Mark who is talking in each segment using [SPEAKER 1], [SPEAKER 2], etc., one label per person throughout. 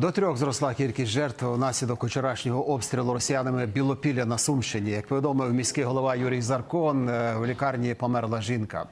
[SPEAKER 1] До трьох зросла кількість жертв внаслідок вчорашнього обстрілу росіянами Білопілля на Сумщині. Як повідомив міський голова Юрій Заркон, е, в лікарні померла жінка.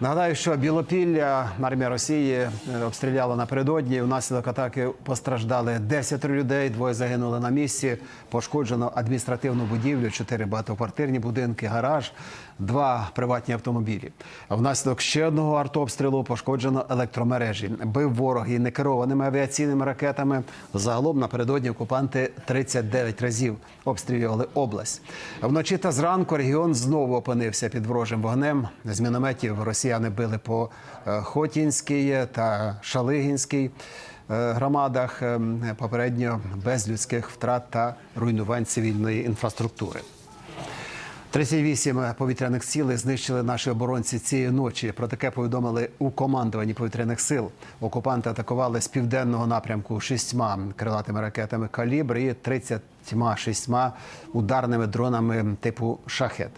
[SPEAKER 1] Нагадаю, що Білопілля армія Росії е, обстріляла напередодні. Внаслідок атаки постраждали 10 людей, двоє загинули на місці. Пошкоджено адміністративну будівлю, чотири багатоквартирні будинки, гараж, два приватні автомобілі. Внаслідок ще одного артобстрілу пошкоджено електромережі. Бив ворог і некерованими авіаційними ракетами. Загалом напередодні окупанти 39 разів обстрілювали область. Вночі та зранку регіон знову опинився під ворожим вогнем. З мінометів росіяни били по е, Хотінській та Шалигінській е, громадах. Е, Попередньо без людських втрат та руйнувань цивільної інфраструктури. 38 повітряних цілей знищили наші оборонці цієї ночі. Про таке повідомили у командуванні повітряних сил. Окупанти атакували з південного напрямку шістьма крилатими ракетами калібр і 36 ударними дронами типу шахет.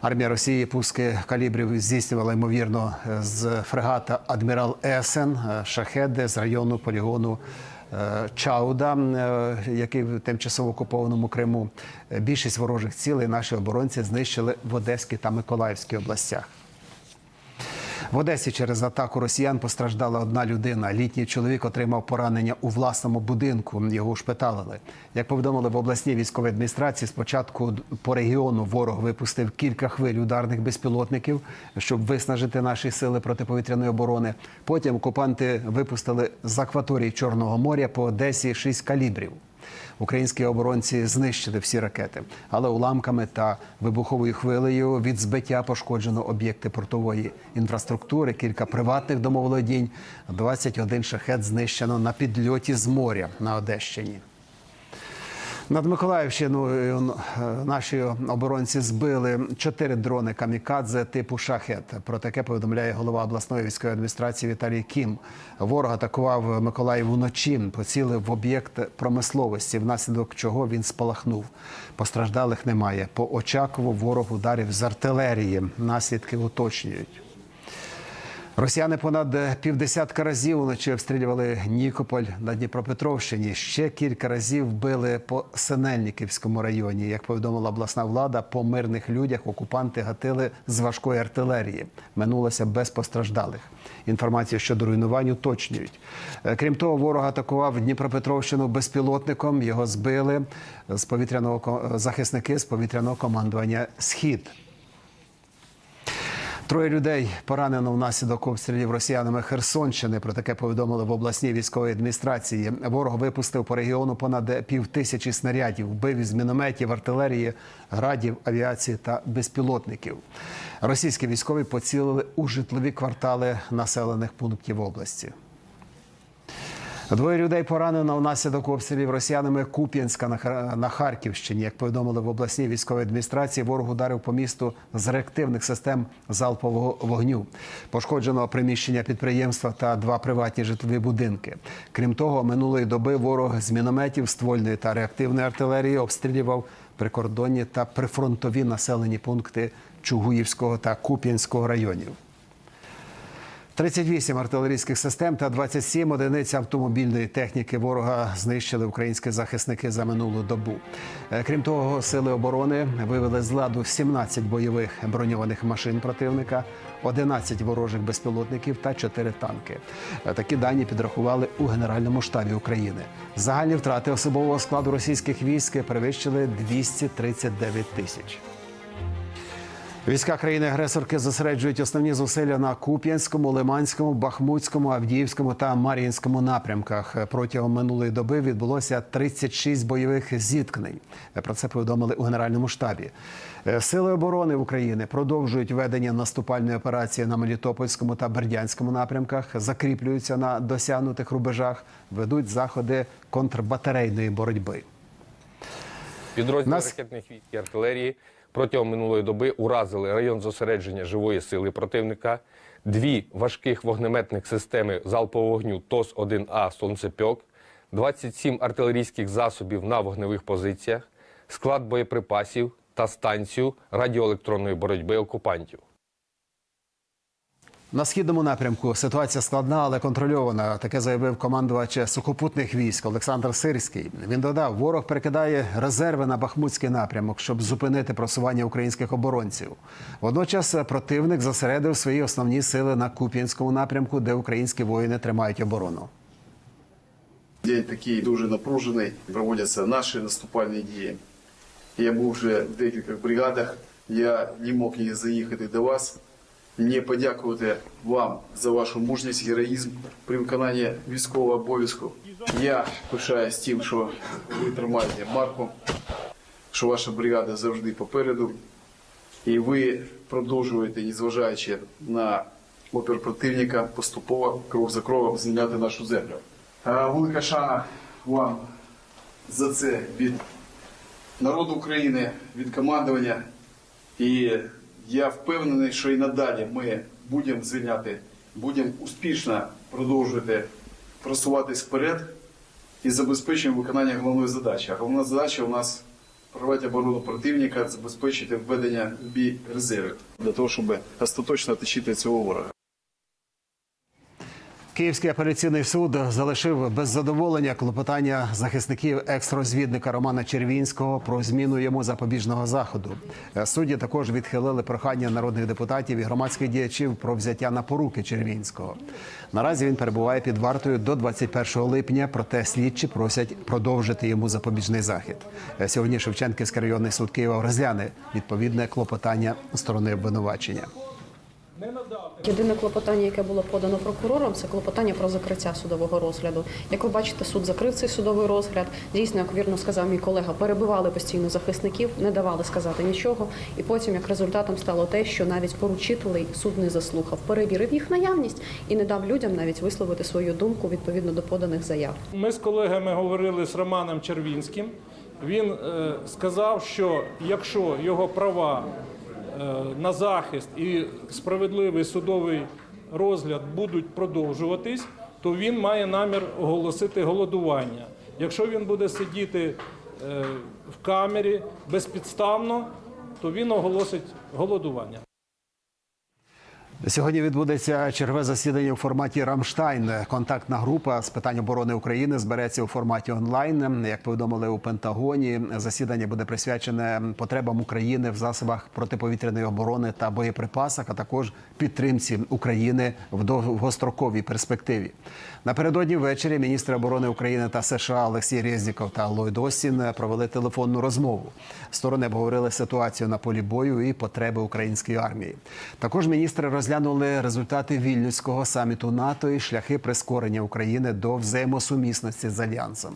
[SPEAKER 1] Армія Росії пуски калібрів здійснювала ймовірно з фрегата Адмірал Есен шахеди з району полігону. Е, Чауда, е, який в тимчасово окупованому Криму. Більшість ворожих цілей наші оборонці знищили в Одеській та Миколаївській областях. В Одесі через атаку росіян постраждала одна людина. Літній чоловік отримав поранення у власному будинку. Його ушпиталили. Як повідомили в обласній військовій адміністрації, спочатку по регіону ворог випустив кілька хвиль ударних безпілотників, щоб виснажити наші сили протиповітряної оборони. Потім окупанти випустили з акваторії Чорного моря по Одесі шість калібрів. Українські оборонці знищили всі ракети, але уламками та вибуховою хвилею від збиття пошкоджено об'єкти портової інфраструктури, кілька приватних домоволодінь, 21 шахет знищено на підльоті з моря на Одещині. Над Миколаївщиною е, наші оборонці збили чотири дрони камікадзе типу шахет. Про таке повідомляє голова обласної військової адміністрації Віталій Кім. Ворог атакував Миколаїв уночі, поцілив в об'єкт промисловості, внаслідок чого він спалахнув. Постраждалих немає. По Очакову ворог ударів з артилерії. Наслідки уточнюють. Росіяни понад півдесятка разів вночі обстрілювали Нікополь на Дніпропетровщині. Ще кілька разів били по Синельниківському районі. Як повідомила обласна влада, по мирних людях окупанти гатили з важкої артилерії. Минулося без постраждалих. Інформацію щодо руйнувань уточнюють. Е, Крім того, ворог атакував Дніпропетровщину безпілотником. Його збили з повітряного захисники з повітряного командування Схід. Троє людей поранено внаслідок обстрілів росіянами Херсонщини. Про таке повідомили в обласній військовій адміністрації. Ворог випустив по регіону понад пів тисячі снарядів, вбив із мінометів, артилерії, градів, авіації та безпілотників. Російські військові поцілили у житлові квартали населених пунктів області. Двоє людей поранено внаслідок обстрілів росіянами Куп'янська на Хар- на Харківщині. Як повідомили в обласній військовій адміністрації, ворог ударив по місту з реактивних систем залпового вогню. Пошкоджено приміщення підприємства та два приватні житлові будинки. Крім того, минулої доби ворог з мінометів, ствольної та реактивної артилерії обстрілював прикордонні та прифронтові населені пункти Чугуївського та Куп'янського районів. 38 артилерійських систем та 27 одиниць автомобільної техніки ворога знищили українські захисники за минулу добу. Е, Крім того, сили оборони вивели з ладу 17 бойових броньованих машин противника, 11 ворожих безпілотників та 4 танки. Е, Такі дані підрахували у Генеральному штабі України. Загальні втрати особового складу російських військ перевищили 239 тисяч. Війська країни-агресорки зосереджують основні зусилля на Куп'янському, Лиманському, Бахмутському, Авдіївському та Мар'їнському напрямках. Протягом минулої доби відбулося 36 бойових зіткнень. Про це повідомили у Генеральному штабі. Е, Сили оборони України продовжують ведення наступальної операції на Мелітопольському та Бердянському напрямках, закріплюються на досягнутих рубежах, ведуть заходи контрбатарейної боротьби.
[SPEAKER 2] Підрозділи
[SPEAKER 1] Нас-
[SPEAKER 2] ракетних військ і артилерії протягом минулої доби уразили район зосередження живої сили противника, дві важких вогнеметних системи залпового вогню ТОС-1А «Сонцепьок», 27 артилерійських засобів на вогневих позиціях, склад боєприпасів та станцію радіоелектронної боротьби окупантів.
[SPEAKER 1] На східному напрямку ситуація складна, але контрольована. Таке заявив командувач сухопутних військ Олександр Сирський. Він додав, ворог перекидає резерви на Бахмутський напрямок, щоб зупинити просування українських оборонців. Водночас противник зосередив свої основні сили на Куп'янському напрямку, де українські воїни тримають оборону.
[SPEAKER 3] День такий дуже напружений. Проводяться наші наступальні дії. Я був вже в декількох бригадах. Я не мог не заїхати до вас. Мені подякувати вам за вашу мужність, героїзм при виконанні військового обов'язку. Я пишаюсь тим, що ви тримаєте марку, що ваша бригада завжди попереду. І ви продовжуєте, незважаючи на опір противника, поступово крок за кроком звільняти нашу землю. Велика шана вам за це від народу України, від командування. І я впевнений, що і надалі ми будемо звільняти, будемо успішно продовжувати просуватись вперед і забезпечуємо виконання головної задачі. Головна задача у нас прорвати оборону противника, забезпечити введення в бій резервів для того, щоб остаточно оточити цього ворога.
[SPEAKER 1] Київський апеляційний суд залишив без задоволення клопотання захисників екс-розвідника Романа Червінського про зміну йому запобіжного заходу. Судді також відхилили прохання народних депутатів і громадських діячів про взяття на поруки Червінського. Наразі він перебуває під вартою до 21 липня, проте слідчі просять продовжити йому запобіжний захід. Сьогодні Шевченківський районний суд Києва розгляне відповідне клопотання сторони обвинувачення.
[SPEAKER 4] Єдине клопотання, яке було подано прокурором, це клопотання про закриття судового розгляду. Як ви бачите, суд закрив цей судовий розгляд. Дійсно, як вірно сказав мій колега, перебивали постійно захисників, не давали сказати нічого. І потім, як результатом, стало те, що навіть поручителей суд не заслухав, перевірив їх наявність і не дав людям навіть висловити свою думку відповідно до поданих заяв.
[SPEAKER 5] Ми з колегами говорили з Романом Червінським. Він е, сказав, що якщо його права на захист і справедливий судовий розгляд будуть продовжуватись, то він має намір оголосити голодування. Якщо він буде сидіти е, в камері безпідставно, то він оголосить голодування.
[SPEAKER 1] Сьогодні відбудеться чергове засідання у форматі Рамштайн. Контактна група з питань оборони України збереться у форматі онлайн. Як повідомили у Пентагоні, засідання буде присвячене потребам України в засобах протиповітряної оборони та боєприпасах, а також підтримці України в довгостроковій перспективі. Напередодні ввечері міністри оборони України та США Олексій Резніков та Ллойд Остін провели телефонну розмову. Сторони обговорили ситуацію на полі бою і потреби української армії. Також міністри розглянули результати вільнюського саміту НАТО і шляхи прискорення України до взаємосумісності з альянсом.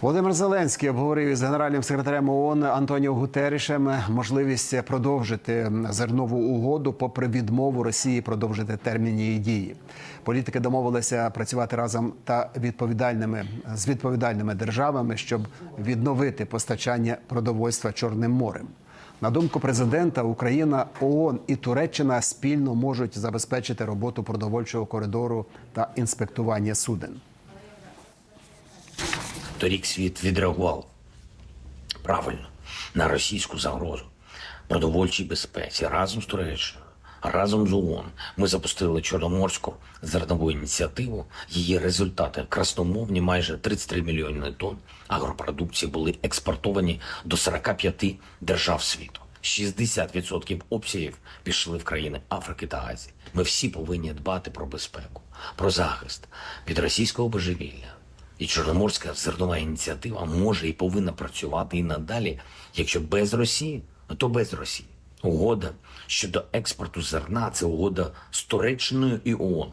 [SPEAKER 1] Володимир Зеленський обговорив із генеральним секретарем ООН Антоніо Гутерішем можливість продовжити зернову угоду, попри відмову Росії продовжити термін її дії. Політики домовилися працювати разом та відповідальними з відповідальними державами, щоб відновити постачання продовольства Чорним морем. На думку президента, Україна, ООН і Туреччина спільно можуть забезпечити роботу продовольчого коридору та інспектування суден.
[SPEAKER 6] Торік світ відреагував правильно на російську загрозу продовольчій безпеці разом з Туреччиною, разом з ООН. Ми запустили Чорноморську зернову ініціативу. Її результати красномовні майже 33 мільйони тонн агропродукції були експортовані до 45 держав світу. 60% обсягів пішли в країни Африки та Азії. Ми всі повинні дбати про безпеку, про захист від російського божевілля. І Чорноморська зернова ініціатива може і повинна працювати і надалі. Якщо без Росії, то без Росії. Угода щодо експорту зерна це угода з Туреччиною і ООН.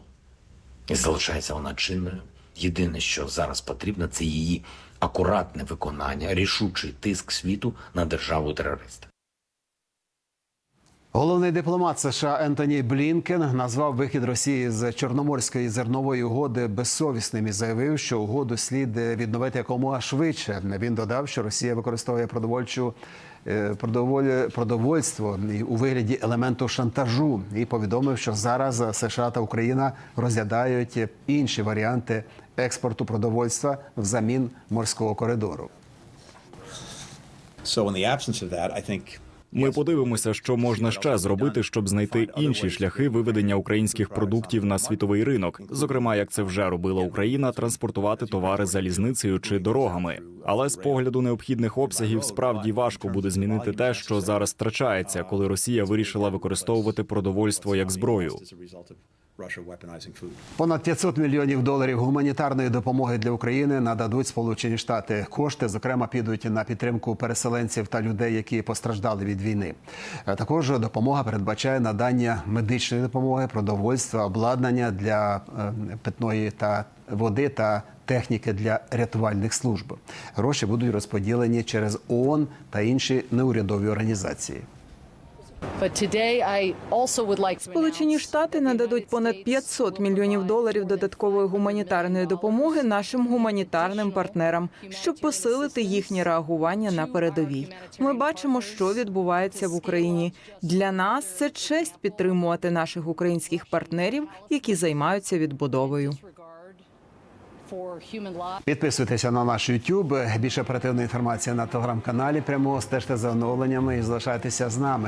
[SPEAKER 6] І залишається вона чинною. Єдине, що зараз потрібно, це її акуратне виконання, рішучий тиск світу на державу терориста.
[SPEAKER 1] Головний дипломат США Ентоні Блінкен назвав вихід Росії з Чорноморської зернової угоди безсовісним і заявив, що угоду слід відновити якомога швидше. Він додав, що Росія використовує продовольчу продоволь, продовольство у вигляді елементу шантажу і повідомив, що зараз США та Україна розглядають інші варіанти експорту продовольства взамін морського коридору.
[SPEAKER 7] So, in the absence of that, I think Ми подивимося, що можна ще зробити, щоб знайти інші шляхи виведення українських продуктів на світовий ринок, зокрема, як це вже робила Україна, транспортувати товари залізницею чи дорогами. Але з погляду необхідних обсягів справді важко буде змінити те, що зараз втрачається, коли Росія вирішила використовувати продовольство як зброю.
[SPEAKER 1] Понад 500 мільйонів доларів гуманітарної допомоги для України нададуть Сполучені Штати. Кошти, зокрема, підуть на підтримку переселенців та людей, які постраждали від війни. Також допомога передбачає надання медичної допомоги, продовольства, обладнання для е, питної та води та техніки для рятувальних служб. Гроші будуть розподілені через ООН та інші неурядові організації.
[SPEAKER 8] Сполучені Штати нададуть понад 500 мільйонів доларів додаткової гуманітарної допомоги нашим гуманітарним партнерам, щоб посилити їхнє реагування на передовій. Ми бачимо, що відбувається в Україні. Для нас це честь підтримувати наших українських партнерів, які займаються відбудовою.
[SPEAKER 1] Підписуйтеся на наш YouTube. Більше оперативної інформації на телеграм-каналі. Прямо стежте за оновленнями і залишайтеся з нами.